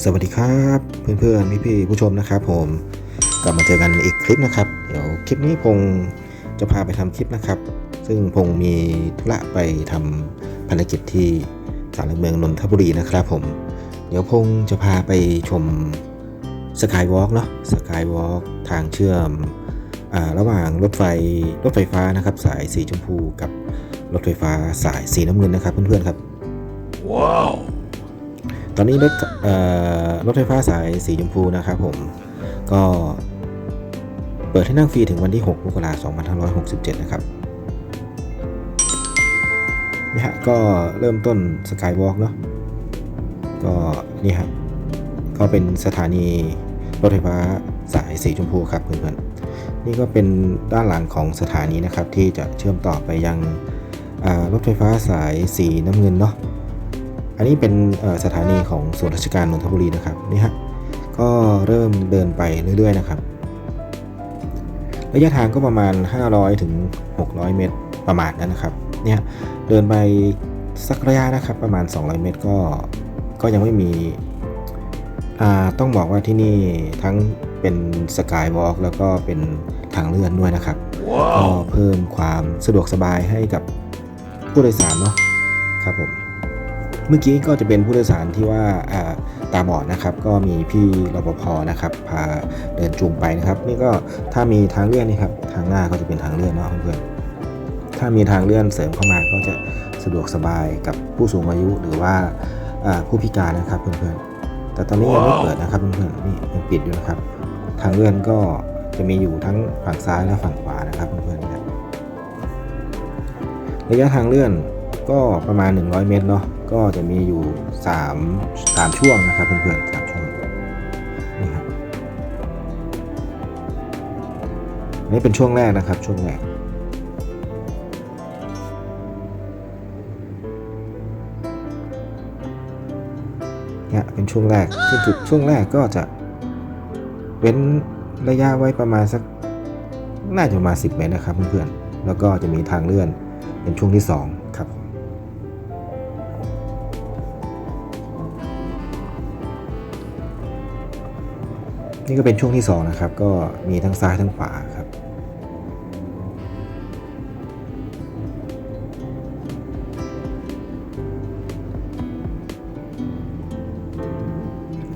สวัสดีครับเพื่อนๆพี่ๆผู้ชมนะครับผมกลับมาเจอกันอีกคลิปนะครับ เดี๋ยวคลิปนี้พงจะพาไปทำคลิปนะครับ ซึ่งพงมีธุระไปทำภารกิจที่ศาลเมืองนนทบุรีนะครับผม เดี๋ยวพงจะพาไปชมสกายวอล์กเนาะสกายวอล์กทางเชื่อมอระหว่างรถไฟรถไฟฟ้านะครับ สายสีชมพูกับรถไฟฟ้าสายสีน้ำเงินนะครับเพื่อนๆครับ Wow. ตอนนี้รถรถไฟฟ้าสายสีชมพูนะครับผมก็เปิดให้นั่งฟรีถึงวันที่6มกราคม2567 นะครับนี่ฮะก็เริ่มต้นสกายวอล์กเนาะก็นี่ฮะก็เป็นสถานีรถไฟฟ้าสายสีชมพูครับเพื่อนๆนี่ก็เป็นด้านหลังของสถานีนะครับที่จะเชื่อมต่อไปยังรถไฟฟ้าสายสีน้ำเงินเนาะ อันนี้เป็นเอ่อสถานีของส่วนราชการนนทบุรีนะครับนี่ฮะก็เริ่มเดินไปเรื่อยๆนะครับ ระยะทางก็ประมาณ 500ถึง600 เมตรประมาณนั้นนะครับเนี่ยเดินไปสักระยะนะครับประมาณ 200 เมตรก็ก็ยังไม่มีอ่าต้องบอกว่าที่นี่ทั้งเป็นสกายวอล์กแล้วก็เป็นทางเลื่อนด้วยนะครับก็ Wow. เพิ่มความสะดวกสบายให้กับผู้โดยสารเนาะครับผม เมื่อกี้ก็จะเป็นผู้โดยสารที่ว่าตาบอดนะครับ ก็มีพี่รปภนะครับพาเดินจูงไปนะครับ นี่ก็ถ้ามีทางเลื่อนนี่ครับทางหน้าก็จะเป็นทางเลื่อนเนาะเพื่อนๆถ้ามีทางเลื่อนเสริมเข้ามาก็จะสะดวกสบายกับผู้สูงอายุหรือว่าผู้พิการนะครับเพื่อนๆ แต่ตอนนี้ยังไม่เปิดนะครับเพื่อนๆนี่ยังปิดอยู่นะครับ ทางเลื่อนก็จะมีอยู่ทั้งฝั่งซ้ายและฝั่งขวานะครับเพื่อนๆระยะทางเลื่อนก็ประมาณ 100 เมตรเนาะ ก็จะมีอยู่3 3ช่วงนะครับเพื่อนๆสามช่วงนี่ครับนี่เป็นช่วงแรกนะครับช่วงแรกเนี่ยเป็นช่วงแรกซึ่งจุดช่วงแรกก็จะเว้นระยะไว้ประมาณสักน่าจะประมาณ10เมตรนะครับเพื่อนๆแล้วก็จะมีทางเลื่อนเป็นช่วงที่ 2 นี่ก็เป็นช่วงที่ 2 นะครับ ก็มีทั้งซ้ายทั้งขวาครับ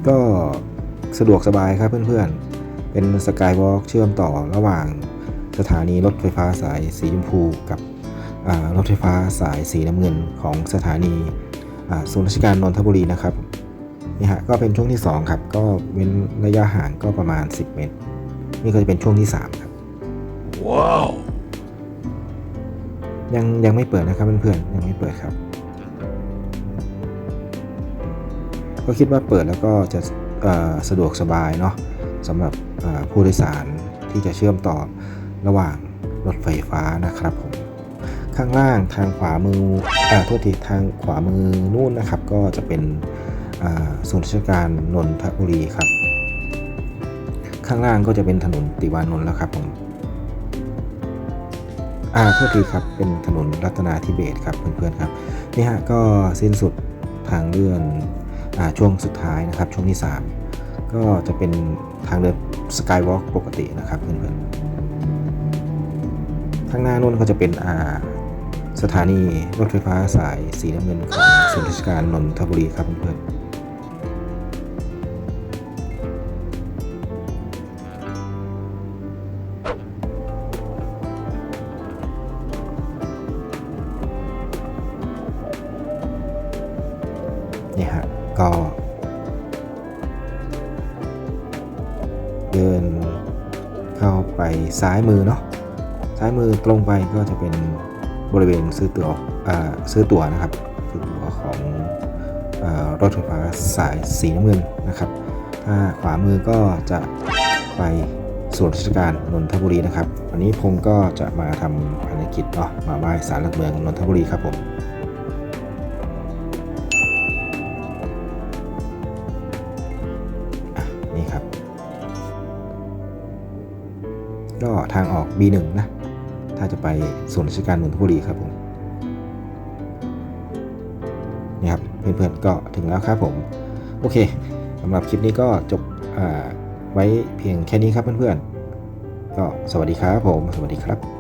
ก็สะดวกสบายครับเพื่อนๆ เป็นสกายวอล์กเชื่อมต่อระหว่างสถานีรถไฟฟ้าสายสีชมพูกับรถไฟฟ้าสายสีน้ำเงินของสถานีศูนย์ราชการนนทบุรีนะครับ นี่ฮะก็เป็นช่วงที่ 2 ครับ ก็เว้นระยะห่างก็ประมาณ 10 เมตร นี่ก็จะเป็นช่วงที่ 3 ครับ Wow. ยังยังไม่เปิดนะครับเพื่อนๆยังไม่เปิดครับ ก็คิดว่าเปิดแล้วก็จะเอ่อสะดวกสบายเนาะสำหรับเอ่อผู้โดยสารที่จะเชื่อมต่อระหว่างรถไฟฟ้านะครับผมข้างล่างทางขวามือเอ่อโทษทีทางขวามือนู่นนะครับ ก็จะเป็น อ่าศูนย์ราชการนนทบุรีครับ ข้างล่างก็จะเป็นถนนติวานนท์แล้วครับผมอ่าโทษทีครับเป็นถนนรัตนาธิเบศครับเพื่อนๆครับนี่ฮะก็สิ้นสุดทางเลื่อนอ่าช่วงสุดท้ายนะครับช่วงที่ 3 ก็จะเป็นทางเดินสกายวอล์กปกตินะครับเพื่อนๆข้างหน้านู่นก็จะเป็นอ่าสถานีรถไฟฟ้าสายสีน้ำเงินของศูนย์ราชการนนทบุรีครับเพื่อนๆ นี่ฮะก็ เดินเข้าไปซ้ายมือเนาะซ้ายมือตรงไปก็จะเป็นบริเวณซื้อตั๋วซื้อตั๋วนะครับซื้อตั๋วของอรถไฟฟ้าสายสีน้ำเงินนะครับ ถ้าขวามือก็จะไปส่วนราชการนนทบุรีนะครับ วันนี้ผมก็จะมาทำภารกิจเนาะมาไหว้ศาลหลักเมืองนนทบุรีครับผม ก็ทางออก B1 นะ ถ้าจะไปส่วนราชการนนทบุรีครับผมนี่ครับเพื่อนๆก็ถึงแล้วครับผม โอเคสำหรับคลิปนี้ก็จบไว้เพียงแค่นี้ครับเพื่อนๆก็สวัสดีครับผม สวัสดีครับ